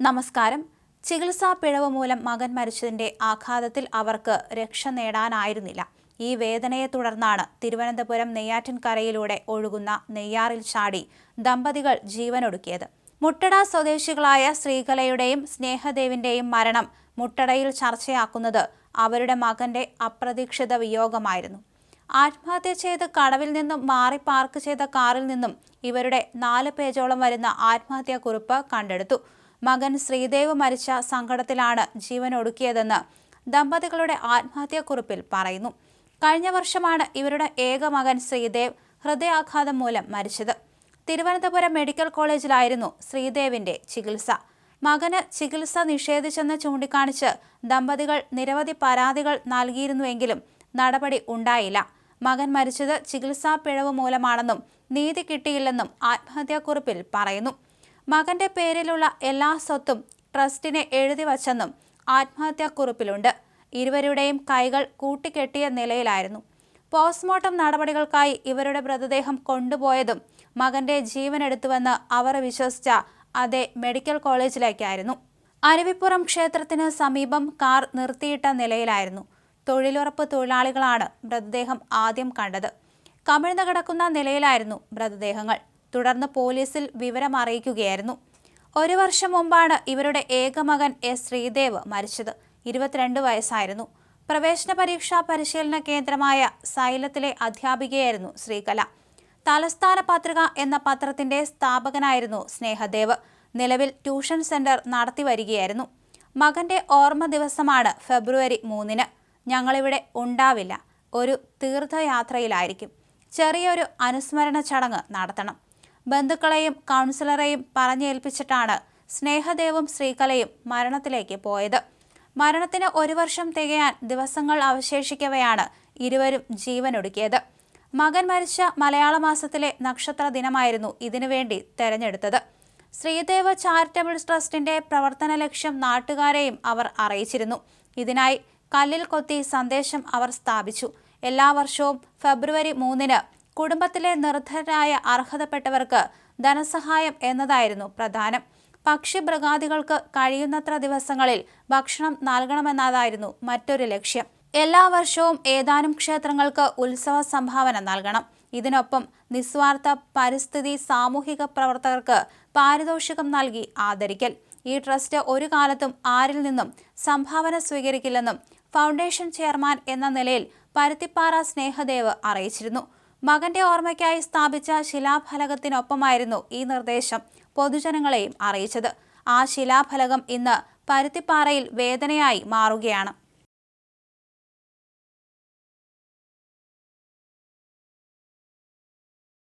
നമസ്കാരം. ചികിത്സാ പിഴവ് മൂലം മകൻ മരിച്ചതിന്റെ ആഘാതത്തിൽ അവർക്ക് രക്ഷ നേടാനായിരുന്നില്ല. ഈ വേദനയെ തുടർന്നാണ് തിരുവനന്തപുരം നെയ്യാറ്റിൻകരയിലൂടെ ഒഴുകുന്ന നെയ്യാറിൽ ചാടി ദമ്പതികൾ ജീവനൊടുക്കിയത്. മുട്ടട സ്വദേശികളായ ശ്രീകലയുടെയും സ്നേഹദേവിന്റെയും മരണം മുട്ടടയിൽ ചർച്ചയാക്കുന്നത് അവരുടെ മകന്റെ അപ്രതീക്ഷിത വിയോഗമായിരുന്നു. ആത്മഹത്യ ചെയ്ത് കടവിൽ നിന്നും മാറി പാർക്ക് ചെയ്ത കാറിൽ നിന്നും ഇവരുടെ നാല് പേജോളം വരുന്ന ആത്മഹത്യാക്കുറിപ്പ് കണ്ടെടുത്തു. മകൻ ശ്രീദേവ് മരിച്ച സങ്കടത്തിലാണ് ജീവൻ ഒടുക്കിയതെന്ന് ദമ്പതികളുടെ ആത്മഹത്യാക്കുറിപ്പിൽ പറയുന്നു. കഴിഞ്ഞ വർഷമാണ് ഇവരുടെ ഏക മകൻ ശ്രീദേവ് ഹൃദയാഘാതം മൂലം മരിച്ചത്. തിരുവനന്തപുരം മെഡിക്കൽ കോളേജിലായിരുന്നു ശ്രീദേവിന്റെ ചികിത്സ. മകന് ചികിത്സ നിഷേധിച്ചെന്ന് ചൂണ്ടിക്കാണിച്ച് ദമ്പതികൾ നിരവധി പരാതികൾ നൽകിയിരുന്നുവെങ്കിലും നടപടി ഉണ്ടായില്ല. മകൻ മരിച്ചത് ചികിത്സാ പിഴവ് മൂലമാണെന്നും നീതി കിട്ടിയില്ലെന്നും ആത്മഹത്യാക്കുറിപ്പിൽ പറയുന്നു. മകന്റെ പേരിലുള്ള എല്ലാ സ്വത്തും ട്രസ്റ്റിനെ എഴുതി വച്ചെന്നും ആത്മഹത്യാക്കുറിപ്പിലുണ്ട്. ഇരുവരുടെയും കൈകൾ കൂട്ടിക്കെട്ടിയ നിലയിലായിരുന്നു. പോസ്റ്റ്മോർട്ടം നടപടികൾക്കായി ഇവരുടെ മൃതദേഹം കൊണ്ടുപോയതും മകന്റെ ജീവനെടുത്തുവെന്ന് അവർ വിശ്വസിച്ച അതേ മെഡിക്കൽ കോളേജിലേക്കായിരുന്നു. അരുവിപ്പുറം ക്ഷേത്രത്തിന് സമീപം കാർ നിർത്തിയിട്ട നിലയിലായിരുന്നു. തൊഴിലുറപ്പ് തൊഴിലാളികളാണ് മൃതദേഹം ആദ്യം കണ്ടത്. കമിഴ്ന്നു കിടക്കുന്ന നിലയിലായിരുന്നു മൃതദേഹങ്ങൾ. തുടർന്ന് പോലീസിൽ വിവരം അറിയിക്കുകയായിരുന്നു. ഒരു വർഷം മുമ്പാണ് ഇവരുടെ ഏകമകൻ എസ്. ശ്രീദേവ് മരിച്ചത്. ഇരുപത്തിരണ്ട് വയസ്സായിരുന്നു. പ്രവേശന പരീക്ഷാ പരിശീലന കേന്ദ്രമായ സൈലത്തിലെ അധ്യാപികയായിരുന്നു ശ്രീകല. തലസ്ഥാന പത്രിക എന്ന പത്രത്തിന്റെ സ്ഥാപകനായിരുന്നു സ്നേഹദേവ്. നിലവിൽ ട്യൂഷൻ സെന്റർ നടത്തി വരികയായിരുന്നു. മകന്റെ ഓർമ്മ ദിവസമാണ് ഫെബ്രുവരി മൂന്നിന്. ഞങ്ങളിവിടെ ഉണ്ടാവില്ല. ഒരു തീർത്ഥയാത്രയിലായിരിക്കും. ചെറിയൊരു അനുസ്മരണ ചടങ്ങ് നടത്തണം. ബന്ധുക്കളെയും കൗൺസിലറെയും പറഞ്ഞേൽപ്പിച്ചിട്ടാണ് സ്നേഹദേവും ശ്രീകലയും മരണത്തിലേക്ക് പോയത്. മരണത്തിന് ഒരു വർഷം തികയാൻ ദിവസങ്ങൾ അവശേഷിക്കവെയാണ് ഇരുവരും ജീവനൊടുക്കിയത്. മകൻ മരിച്ച മലയാള മാസത്തിലെ നക്ഷത്ര ദിനമായിരുന്നു ഇതിനുവേണ്ടി തെരഞ്ഞെടുത്തത്. ശ്രീദേവ ചാരിറ്റബിൾ ട്രസ്റ്റിന്റെ പ്രവർത്തന ലക്ഷ്യം നാട്ടുകാരെയും അവർ അറിയിച്ചിരുന്നു. ഇതിനായി കല്ലിൽ കൊത്തി സന്ദേശം അവർ സ്ഥാപിച്ചു. എല്ലാ വർഷവും ഫെബ്രുവരി മൂന്നിന് കുടുംബത്തിലെ നിർദ്ധരായ അർഹതപ്പെട്ടവർക്ക് ധനസഹായം എന്നതായിരുന്നു പ്രധാനം. പക്ഷിമൃഗാദികൾക്ക് കഴിയുന്നത്ര ദിവസങ്ങളിൽ ഭക്ഷണം നൽകണമെന്നതായിരുന്നു മറ്റൊരു ലക്ഷ്യം. എല്ലാ വർഷവും ഏതാനും ക്ഷേത്രങ്ങൾക്ക് ഉത്സവ സംഭാവന നൽകണം. ഇതിനൊപ്പം നിസ്വാർത്ഥ പരിസ്ഥിതി സാമൂഹിക പ്രവർത്തകർക്ക് പാരിതോഷികം നൽകി ആദരിക്കൽ. ഈ ട്രസ്റ്റ് ഒരു കാലത്തും ആരിൽ നിന്നും സംഭാവന സ്വീകരിക്കില്ലെന്നും ഫൗണ്ടേഷൻ ചെയർമാൻ എന്ന നിലയിൽ പരുത്തിപ്പാറ സ്നേഹദേവ് അറിയിച്ചിരുന്നു. മകന്റെ ഓർമ്മയ്ക്കായി സ്ഥാപിച്ച ശിലാഫലകത്തിനൊപ്പമായിരുന്നു ഈ നിർദ്ദേശം പൊതുജനങ്ങളെയും അറിയിച്ചത്. ആ ശിലാഫലകം ഇന്ന് പരുത്തിപ്പാറയിൽ വേദനയായി മാറുകയാണ്.